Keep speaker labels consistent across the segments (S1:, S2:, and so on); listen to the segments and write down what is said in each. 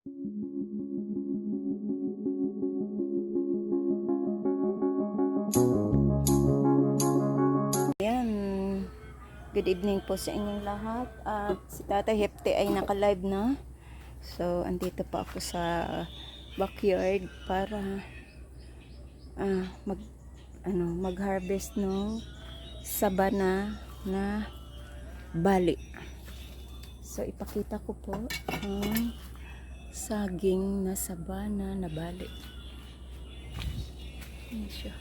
S1: Ayan. Good evening po sa inyong lahat. At si Tata Hefte ay naka-live na. So, andito pa ako sa backyard para ah, mag ano, mag-harvest ng sabana na bali. So, ipakita ko po ang saging na sabana na bali. Ayan siya.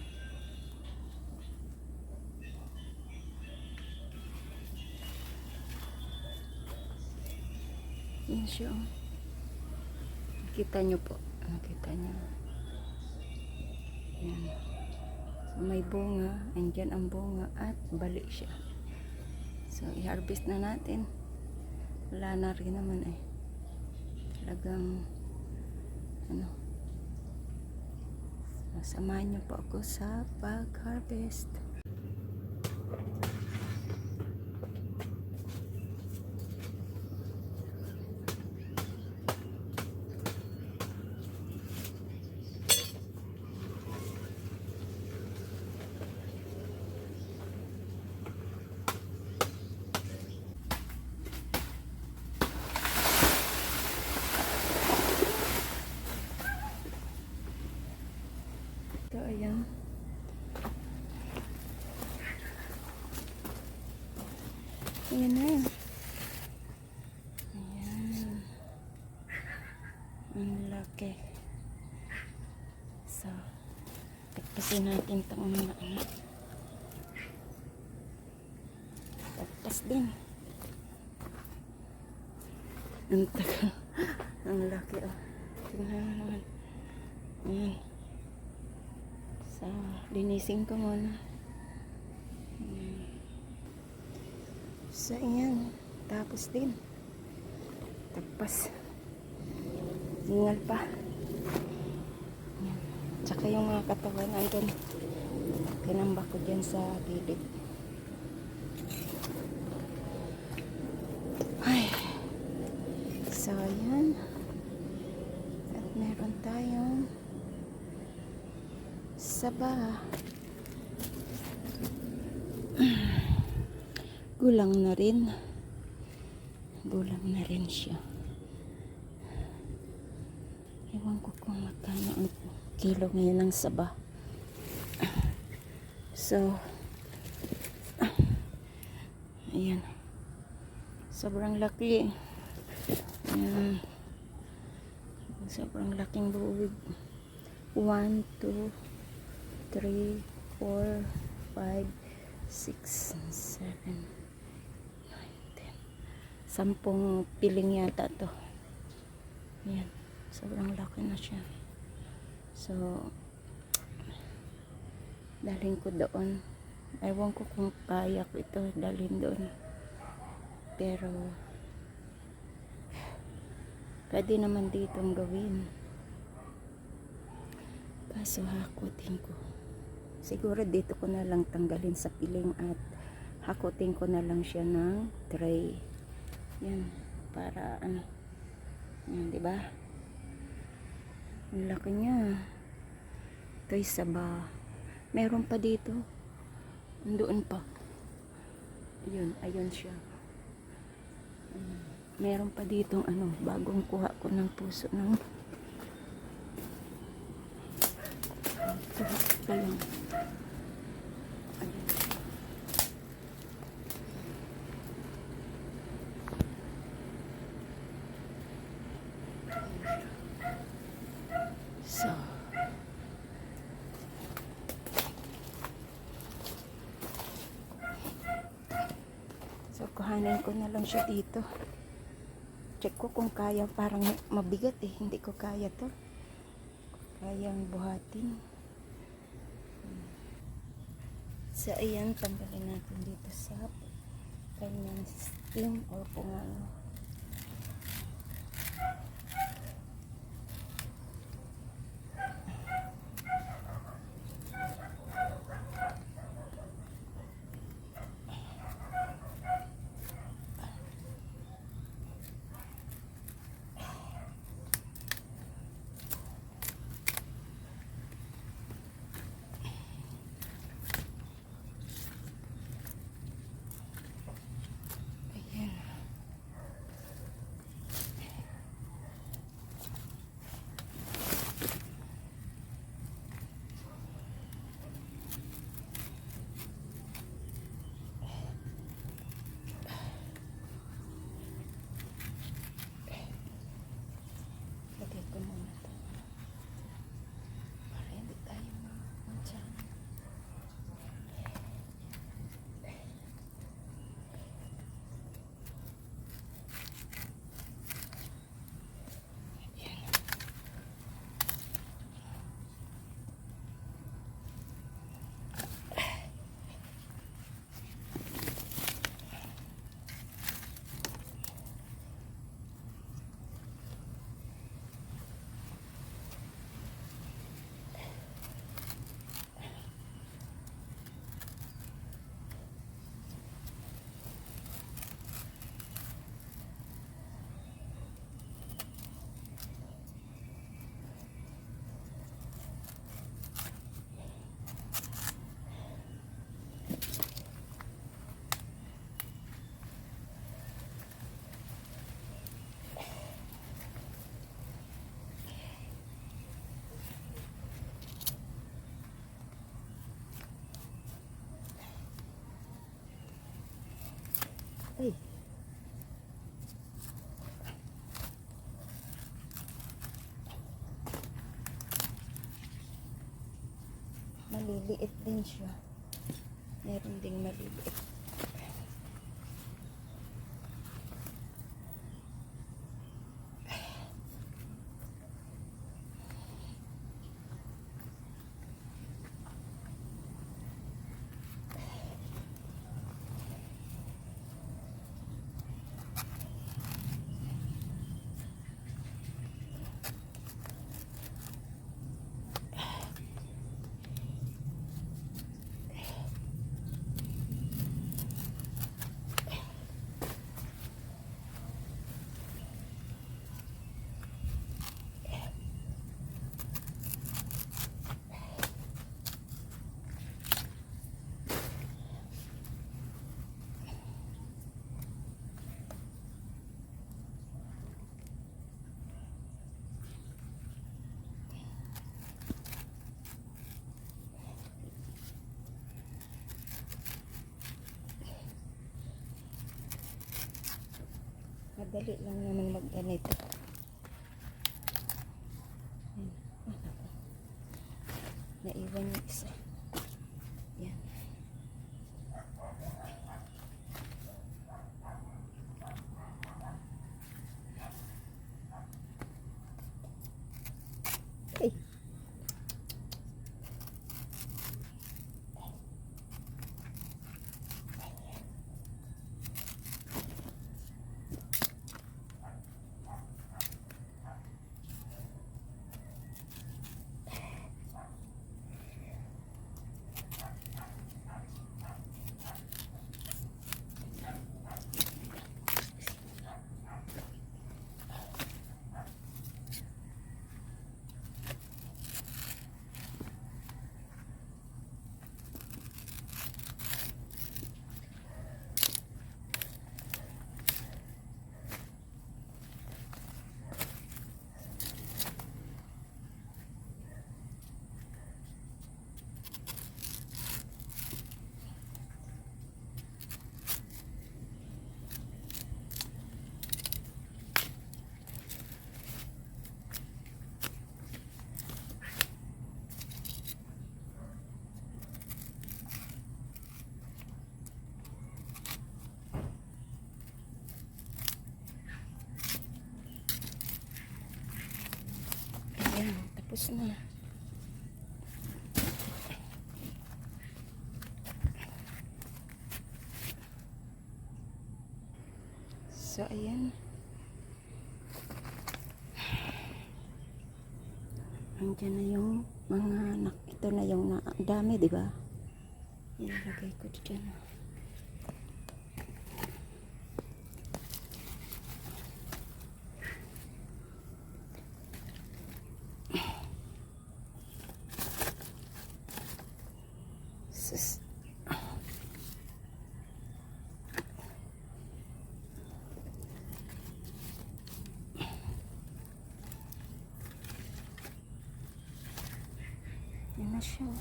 S1: Yan siya. oh. Kita nyo po. Nakita nyo. Yan. So, may bunga. Andyan ang bunga at bali siya. So, i-harvest na natin. Wala na rin naman eh. Talagang ano. Samahan nyo po ako sa pag-harvest. Ito, ayan. Ayan na. Ayan. Ang laki. So, tagpasin natin itong mga ano. Tagpas din. Ang taga. Ang laki, oh. Tingnan mo naman. Ayan. So, linisin ko muna. So, ayan. Tapos din. Tagpas. Singal pa. Ayan. Tsaka yung mga katawan andun. Kinamba ko dyan sa gilid. Ay. So, ayan. At meron tayong saba. Gulang na rin. Gulang na rin siya. Ewan ko kung magkano ang kilo ngayon ng saba. So, ayan. Sobrang laki. Ayan. Sobrang laking buwig. 1, 2, 3, 4, 5, 6, 7, 9, 10. Sampung piling yata to. Yan. Sobrang laki na siya. So, dalhin ko doon. Ewan ko kung kaya ko ito dalhin doon. Pero, pwede naman ditong gawin. Kaso hakutin ko. Siguro dito ko na lang tanggalin sa piling at hakutin ko na lang siya ng tray. Yan. Para ano. Yan, di ba? Ang laki niya. Ito'y saba. Meron pa dito. Andoon pa. Ayun, ayun siya. Meron pa ditong ano, bagong kuha ko ng puso ng Ito lang. Ayan. So. So, kuhanin ko na lang siya dito. Check ko kung kaya. Parang mabigat eh. Hindi ko kaya to. Kayang buhatin. So, ayan, tanggalin natin dito sa kanyang stem or kung ano. Maliliit din siya. Meron ding maliliit. Madali lang naman mag-ganito. Yan. Ah, naku. Naiwan yung isa. Yan. Ay. Ayan, tapos na. So, ayan. Andiyan na yung mga anak. Ito na yung na, dami, di ba? Ilagay ko dyan. Sus. Yan na siya.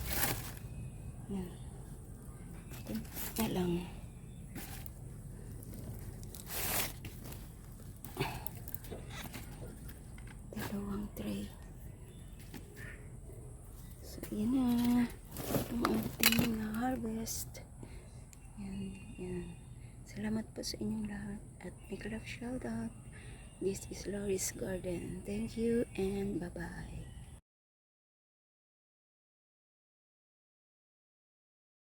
S1: Yan. Na lang. Dalawang tray. So, yan na. Ang ating na-harvest. Yan, yan. Salamat po sa inyong lahat. At make love shout out. This is Loris Garden. Thank you and bye-bye.